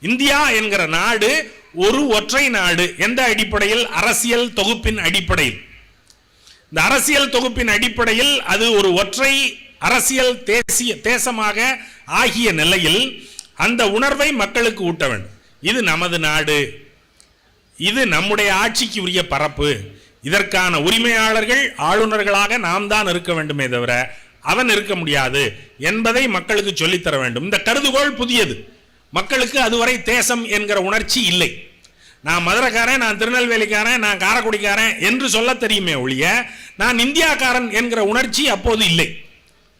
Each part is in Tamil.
இந்தியா என்கிற நாடு ஒரு ஒற்றை நாடு. எந்த அடிப்படையில்? அரசியல் தொகுப்பின் அடிப்படையில். இந்த அரசியல் தொகுப்பின் அடிப்படையில் அது ஒரு ஒற்றை அரசியல் தேசிய தேசமாக ஆகிய நிலையில் அந்த உணர்வை மக்களுக்கு ஊட்ட வேண்டும். இது நமது நாடு. இது நம்முடைய ஆட்சிக்கு உரிய பரப்பு. இதற்கான உரிமையாளர்கள் ஆளுநர்களாக நாம் தான் இருக்க வேண்டுமே தவிர அவன் இருக்க முடியாது என்பதை மக்களுக்கு சொல்லித்தர வேண்டும். இந்த கருதுகோள் புதியது. மக்களுக்கு அதுவரை தேசம் என்கிற உணர்ச்சி இல்லை. நான் மதுரைக்காரன் நான் திருநெல்வேலிக்காரன் நான் காரைக்குடிக்காரன் என்று சொல்ல தெரியுமே ஒழிய நான் இந்தியாக்காரன் என்கிற உணர்ச்சி அப்போது இல்லை.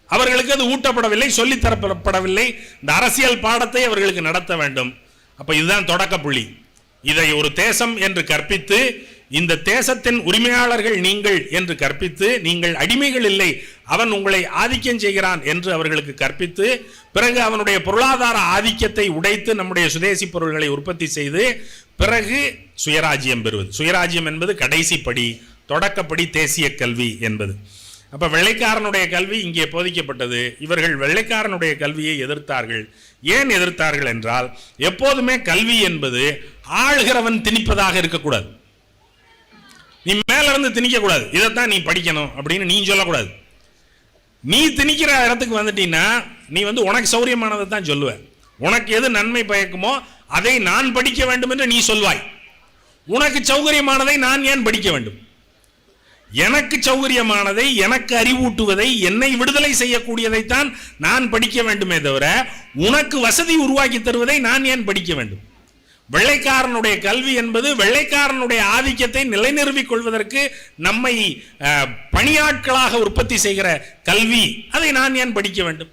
அவர்களுக்கு அது ஊட்டப்படவில்லை சொல்லித்தரப்படவில்லை இந்த அரசியல் பாடத்தை அவர்களுக்கு நடத்த வேண்டும். அப்போ இதுதான் தொடக்க புள்ளி. இதை ஒரு தேசம் என்று கற்பித்து இந்த தேசத்தின் உரிமையாளர்கள் நீங்கள் என்று கற்பித்து நீங்கள் அடிமைகள் இல்லை அவன் உங்களை ஆதிக்கம் செய்கிறான் என்று அவர்களுக்கு கற்பித்து பிறகு அவனுடைய பொருளாதார ஆதிக்கத்தை உடைத்து நம்முடைய சுதேசி பொருள்களை உற்பத்தி செய்து பிறகு சுயராஜ்யம் பெறுவது. சுயராஜ்யம் என்பது கடைசி படி தொடக்கப்படி தேசிய கல்வி என்பது. அப்போ வெள்ளைக்காரனுடைய கல்வி இங்கே போதிக்கப்பட்டது. இவர்கள் வெள்ளைக்காரனுடைய கல்வியை எதிர்த்தார்கள். ஏன் எதிர்த்தார்கள் என்றால் எப்போதுமே கல்வி என்பது ஆளுகிறவன் திணிப்பதாக இருக்கக்கூடாது. நீ மேல இருந்து திணிக்க கூடாது இதைத்தான் நீ படிக்கணும் அப்படின்னு நீ சொல்லக்கூடாது. நீ திணிக்கிற இடத்துக்கு வந்துட்டீங்கன்னா நீ வந்து உனக்கு சௌரியமானதை தான் சொல்லுவ. உனக்கு எது நன்மை பயக்குமோ அதை நான் படிக்க வேண்டும் என்று நீ சொல்வாய். உனக்கு சௌகரியமானதை நான் ஏன் படிக்க வேண்டும்? எனக்கு சௌகரியமானதை எனக்கு அறிவூட்டுவதை என்னை விடுதலை செய்யக்கூடியதைத்தான் நான் படிக்க வேண்டுமே தவிர உனக்கு வசதி உருவாக்கி தருவதை நான் ஏன் படிக்க வேண்டும்? வெள்ளைக்காரனுடைய கல்வி என்பது வெள்ளைக்காரனுடைய ஆதிக்கத்தை நிலைநிறுவிக் கொள்வதற்கு நம்மை பணியாட்களாக உற்பத்தி செய்கிற கல்வி. அதை நான் ஏன் படிக்க வேண்டும்?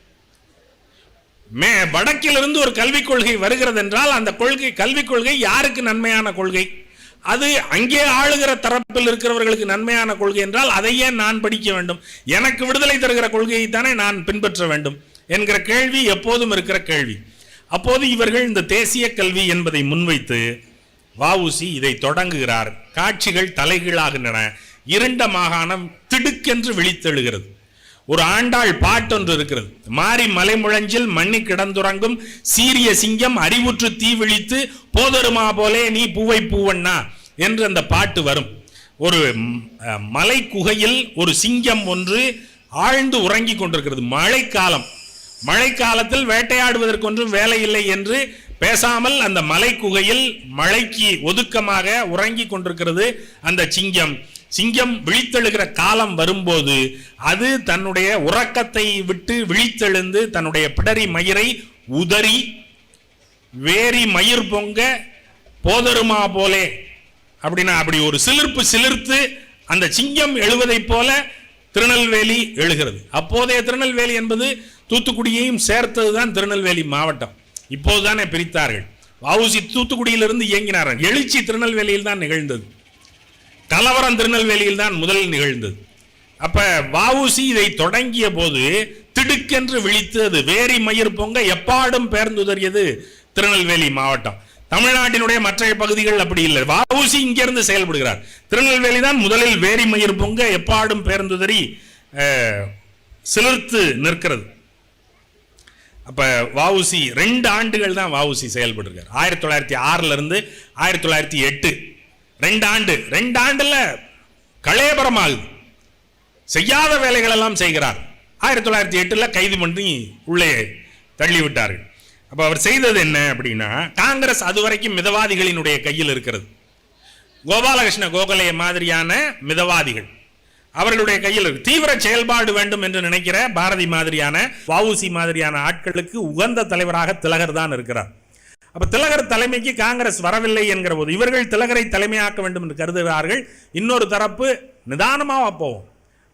மே வடக்கிலிருந்து ஒரு கல்விக் கொள்கை வருகிறது என்றால் அந்த கொள்கை கல்விக் கொள்கை யாருக்கு நன்மையான கொள்கை? அது அங்கே ஆளுகிற தரப்பில் இருக்கிறவர்களுக்கு நன்மையான கொள்கை என்றால் அதை ஏன் நான் படிக்க வேண்டும்? எனக்கு விடுதலை தருகிற கொள்கையை தானே நான் பின்பற்ற வேண்டும்? என்கிற கேள்வி எப்போதும் இருக்கிற கேள்வி. அப்போது இவர்கள் இந்த தேசிய கல்வி என்பதை முன்வைத்து வாவுசி இதை தொடங்குகிறார். காட்சிகள் தலைகீழாகின்றன இரண்ட மாகாணம் திடுக்கென்று விழித்தெழுகிறது. ஒரு ஆண்டாள் பாட்டொன்று இருக்கிறது. மாறி மலைமுழஞ்சில் மண்ணி கிடந்துறங்கும் சீரிய சிங்கம் அறிவுற்று தீ விழித்து போதருமா போலே நீ பூவை பூவண்ணா என்று அந்த பாட்டு வரும். ஒரு மலை குகையில் ஒரு சிங்கம் ஒன்று ஆழ்ந்து உறங்கிக் கொண்டிருக்கிறது. மழைக்காலம். மழைக்காலத்தில் வேட்டையாடுவதற்கு ஒன்றும் வேலை இல்லை என்று பேசாமல் அந்த மலை குகையில் மழைக்கு ஒதுக்கமாக உறங்கிக் கொண்டிருக்கிறது அந்த சிங்கம். சிங்கம் விழித்தெழுகிற காலம் வரும்போது அது தன்னுடைய உறக்கத்தை விட்டு விழித்தெழுந்து தன்னுடைய பிடரி மயிரை உதறி வேரி மயிர் பொங்க போதருமா போலே அப்படின்னா அப்படி ஒரு சிலிர்ப்பு சிலிர்த்து அந்த சிங்கம் எழுவதைப் போல திருநெல்வேலி எழுகிறது. அப்போதைய திருநெல்வேலி என்பது தூத்துக்குடியையும் சேர்த்ததுதான் திருநெல்வேலி மாவட்டம். இப்போதுதானே பிரித்தார்கள். வவுசி தூத்துக்குடியிலிருந்து இயங்கினார்கள். எழுச்சி திருநெல்வேலியில் தான் நிகழ்ந்தது. கலவரம் திருநெல்வேலியில் தான் முதலில் நிகழ்ந்தது. அப்போ வவுசி இதை தொடங்கிய போது திடுக்கென்று விழித்து அது வேரி மயிர் பொங்க எப்பாடும் பேர்ந்துதறியது திருநெல்வேலி மாவட்டம். தமிழ்நாட்டினுடைய மற்ற பகுதிகள் அப்படி இல்லை. வவுசி இங்கிருந்து செயல்படுகிறார். திருநெல்வேலி தான் முதலில் வேரி மயிர் பொங்க எப்பாடும் பேர்ந்துதறி சிலிர்த்து நிற்கிறது. அப்போ வவுசி ரெண்டு ஆண்டுகள் தான் வவுசி செயல்பட்டுருக்கார். ஆயிரத்தி தொள்ளாயிரத்தி ஆறிலிருந்து ஆயிரத்தி தொள்ளாயிரத்தி எட்டு. ரெண்டு ஆண்டு. ரெண்டு ஆண்டில் கலேபரமாகுது செய்யாத வேலைகளெல்லாம் செய்கிறார். ஆயிரத்தி தொள்ளாயிரத்தி எட்டில் கைது பண்ணி உள்ளே தள்ளி விட்டார்கள் அப்போ அவர் செய்தது என்ன அப்படின்னா காங்கிரஸ் அதுவரைக்கும் மிதவாதிகளினுடைய கையில் இருக்கிறது. கோபாலகிருஷ்ண கோகலே மாதிரியான மிதவாதிகள். அவர்களுடைய கையில் தீவிர செயல்பாடு வேண்டும் என்று நினைக்கிற பாரதி மாதிரியான வவுசி மாதிரியான ஆட்களுக்கு உகந்த தலைவராக திலகர் தான் இருக்கிறார். அப்ப திலகர் தலைமைக்கு காங்கிரஸ் வரவில்லை என்கிற போது இவர்கள் திலகரை தலைமையாக்க வேண்டும் என்று கருதுகிறார்கள். இன்னொரு தரப்பு நிதானமாக போவோம்.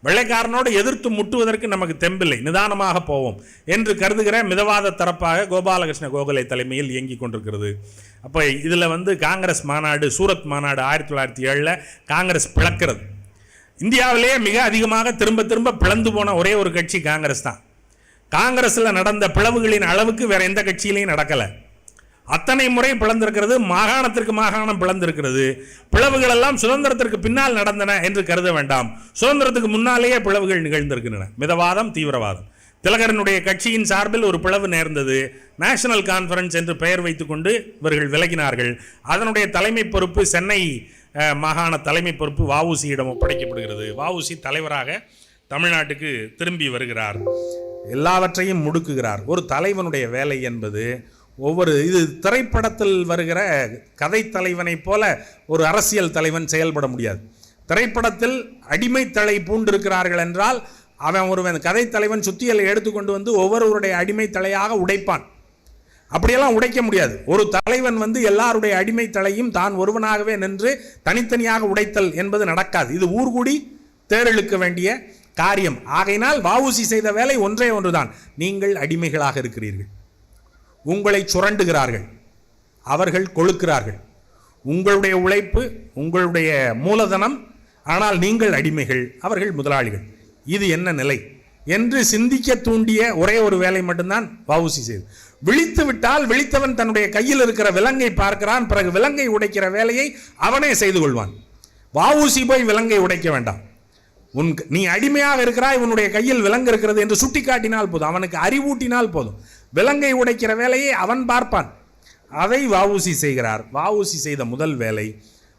வெள்ளைக்காரனோடு எதிர்த்து முட்டுவதற்கு நமக்கு தெம்பில்லை நிதானமாக போவோம் என்று கருதுகிற மிதவாத தரப்பாக கோபாலகிருஷ்ண கோகலே தலைமையில் இயங்கிக் கொண்டிருக்கிறது. அப்போ இதில் வந்து காங்கிரஸ் மாநாடு சூரத் மாநாடு ஆயிரத்தி தொள்ளாயிரத்தி ஏழில் காங்கிரஸ் பிளக்கிறது. இந்தியாவிலேயே மிக அதிகமாக திரும்ப திரும்ப பிளந்து போன ஒரே ஒரு கட்சி காங்கிரஸ் தான். காங்கிரஸில் நடந்த பிளவுகளின் அளவுக்கு வேற எந்த கட்சியிலையும் நடக்கலை. அத்தனை முறை பிளந்திருக்கிறது மாகாணத்திற்கு மாகாணம் பிளந்திருக்கிறது. பிளவுகள் எல்லாம் சுதந்திரத்திற்கு பின்னால் நடந்தன என்று கருத வேண்டாம். சுதந்திரத்துக்கு முன்னாலேயே பிளவுகள் நிகழ்ந்திருக்கின்றன. மிதவாதம் தீவிரவாதம். திலகரனுடைய கட்சியின் சார்பில் ஒரு பிளவு நேர்ந்தது. நேஷனல் கான்ஃபரன்ஸ் என்று பெயர் வைத்துக்கொண்டு இவர்கள் விலகினார்கள். அதனுடைய தலைமை பொறுப்பு சென்னை மாகாண தலைமை பொறுப்பு வவுசியிடம் ஒப்படைக்கப்படுகிறது. வவுசி தலைவராக தமிழ்நாட்டுக்கு திரும்பி வருகிறார். எல்லாவற்றையும் முடுக்குகிறார். ஒரு தலைவனுடைய வேலை என்பது ஒவ்வொரு இது திரைப்படத்தில் வருகிற கதை தலைவனைப் போல ஒரு அரசியல் தலைவன் செயல்பட முடியாது. திரைப்படத்தில் அடிமை தலை பூண்டிருக்கிறார்கள் என்றால் அவன் ஒருவன் கதை தலைவன் சுத்தியலை எடுத்துக்கொண்டு வந்து ஒவ்வொருவருடைய அடிமை தலையாக உடைப்பான். அப்படியெல்லாம் உடைக்க முடியாது. ஒரு தலைவன் வந்து எல்லாருடைய அடிமை தலையும் தான் ஒருவனாகவே நின்று தனித்தனியாக உடைத்தல் என்பது நடக்காது. இது ஊர்கூடி தேரெழுக்க வேண்டிய காரியம். ஆகையினால் வஉசி செய்த வேலை ஒன்றே ஒன்றுதான். நீங்கள் அடிமைகளாக இருக்கிறீர்கள். உங்களை சுரண்டுகிறார்கள். அவர்கள் கொழுக்கிறார்கள். உங்களுடைய உழைப்பு உங்களுடைய மூலதனம் ஆனால் நீங்கள் அடிமைகள் அவர்கள் முதலாளிகள். இது என்ன நிலை? என்று சிந்திக்க தூண்டிய ஒரே ஒரு வேலை மட்டும்தான் வாவுசி செய்து விழித்து விட்டால் விழித்தவன் தன்னுடைய கையில் இருக்கிற விலங்கை பார்க்கிறான். பிறகு விலங்கை உடைக்கிற வேலையை அவனே செய்து கொள்வான். வாவூசி போய் விலங்கை உடைக்க வேண்டாம். உன் நீ அடிமையாக இருக்கிறாய் உன்னுடைய கையில் விலங்கு இருக்கிறது என்று சுட்டிக்காட்டினால் போதும். அவனுக்கு அறிவூட்டினால் போதும். விலங்கை உடைக்கிற வேலையை அவன் பார்ப்பான். அதை வாவூசி செய்கிறார். வாவூசி செய்த முதல் வேலை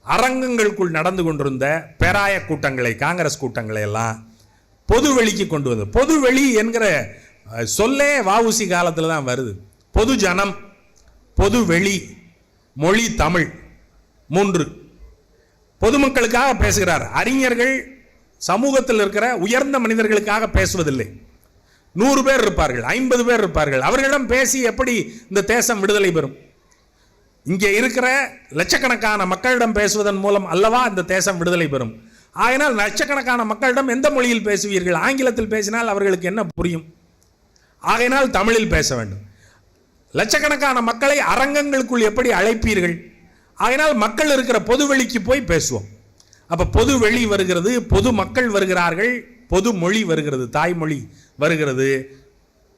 அரங்கங்களுக்குள் நடந்து கொண்டிருந்த பேராய கூட்டங்களை காங்கிரஸ் கூட்டங்களை எல்லாம் பொது வெளிக்கு கொண்டு வந்தது பொது வெளி என்கிற சொல்லே வஉசி காலத்தில் தான் வருது. பொது ஜனம் பொது வெளி மொழி தமிழ். மூன்று. பொதுமக்களுக்காக பேசுகிறார். அறிஞர்கள் சமூகத்தில் இருக்கிற உயர்ந்த மனிதர்களுக்காக பேசுவதில்லை. நூறு பேர் இருப்பார்கள் ஐம்பது பேர் இருப்பார்கள். அவர்களிடம் பேசி எப்படி இந்த தேசம் விடுதலை பெறும்? இங்கே இருக்கிற லட்சக்கணக்கான மக்களிடம் பேசுவதன் மூலம் அல்லவா இந்த தேசம் விடுதலை பெறும்? ஆகினால் லட்சக்கணக்கான மக்களிடம் எந்த மொழியில் பேசுவீர்கள்? ஆங்கிலத்தில் பேசினால் அவர்களுக்கு என்ன புரியும்? ஆகையினால் தமிழில் பேச வேண்டும். லட்சக்கணக்கான மக்களை அரங்கங்களுக்குள் எப்படி அழைப்பீர்கள்? ஆகையினால் மக்கள் இருக்கிற பொதுவெளிக்கு போய் பேசுவோம். அப்போ பொது வெளி வருகிறது பொது மக்கள் வருகிறார்கள் பொது மொழி வருகிறது தாய்மொழி வருகிறது.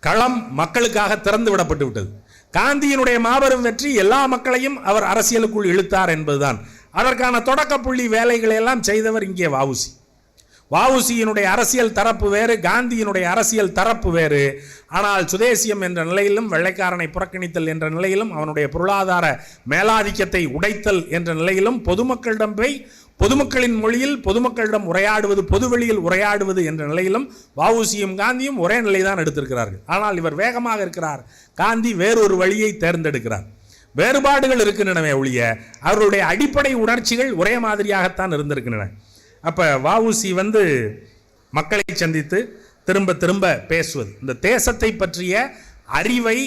களம் மக்களுக்காக திறந்து விடப்பட்டு விட்டது. காந்தியினுடைய மாபெரும் வெற்றி எல்லா மக்களையும் அவர் அரசியலுக்குள் இழுத்தார் என்பதுதான். அதற்கான தொடக்க புள்ளி வேலைகளை எல்லாம் செய்தவர் இங்கே வாவுசி வவுசியினுடைய அரசியல் தரப்பு வேறு காந்தியினுடைய அரசியல் தரப்பு வேறு. ஆனால் சுதேசியம் என்ற நிலையிலும் வெள்ளைக்காரனை புறக்கணித்தல் என்ற நிலையிலும் அவனுடைய பொருளாதார மேலாதிக்கத்தை உடைத்தல் என்ற நிலையிலும் பொதுமக்களிடம் போய் பொதுமக்களின் மொழியில் பொதுமக்களிடம் உரையாடுவது பொதுவெளியில் உரையாடுவது என்ற நிலையிலும் வவுசியும் காந்தியும் ஒரே நிலைதான் எடுத்திருக்கிறார்கள். ஆனால் இவர் வேகமாக இருக்கிறார். காந்தி வேறொரு வழியை தேர்ந்தெடுக்கிறார். வேறுபாடுகள் இருக்கின்றனவே ஒழிய அவர்களுடைய அடிப்படை உணர்ச்சிகள் ஒரே மாதிரியாகத்தான் இருந்திருக்கின்றன. அப்போ வஉசி வந்து மக்களை சந்தித்து திரும்ப திரும்ப பேசுவது. இந்த தேசத்தை பற்றிய அறிவை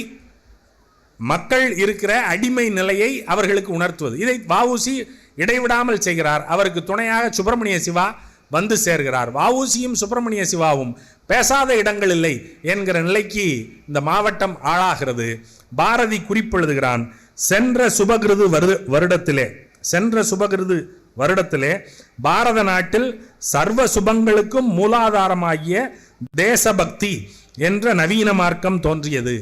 மக்கள் இருக்கிற அடிமை நிலையை அவர்களுக்கு உணர்த்துவது. இதை வஉசி இடைவிடாமல் செய்கிறார். அவருக்கு துணையாக சுப்பிரமணிய சிவா வந்து சேர்கிறார். வஉசியும் சுப்பிரமணிய சிவாவும் பேசாத இடங்கள் இல்லை என்கிற நிலைக்கு இந்த மாவட்டம் ஆளாகிறது. பாரதி குறிப்பெழுதுகிறான் சென்ற சுபகிருது வருடத்திலே. சென்ற சுபகிருது வருடத்திலே பாரத நாட்டில் சர்வ சுபங்களுக்கும் மூலாதாரமாகிய தேசபக்தி என்ற நவீன மார்க்கம் தோன்றியது.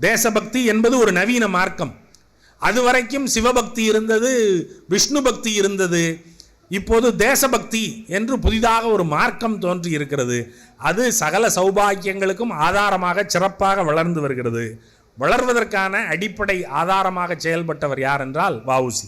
தேசபக்தி என்பது ஒரு நவீன மார்க்கம். அதுவரைக்கும் சிவபக்தி இருந்தது விஷ்ணு பக்தி இருந்தது. இப்போது தேசபக்தி என்று புதிதாக ஒரு மார்க்கம் தோன்றி இருக்கிறது. அது சகல சௌபாக்கியங்களுக்கும் ஆதாரமாக சிறப்பாக வளர்ந்து வருகிறது. வளர்வதற்கான அடிப்படை ஆதாரமாக செயல்பட்டவர் யார் என்றால் வஉசி.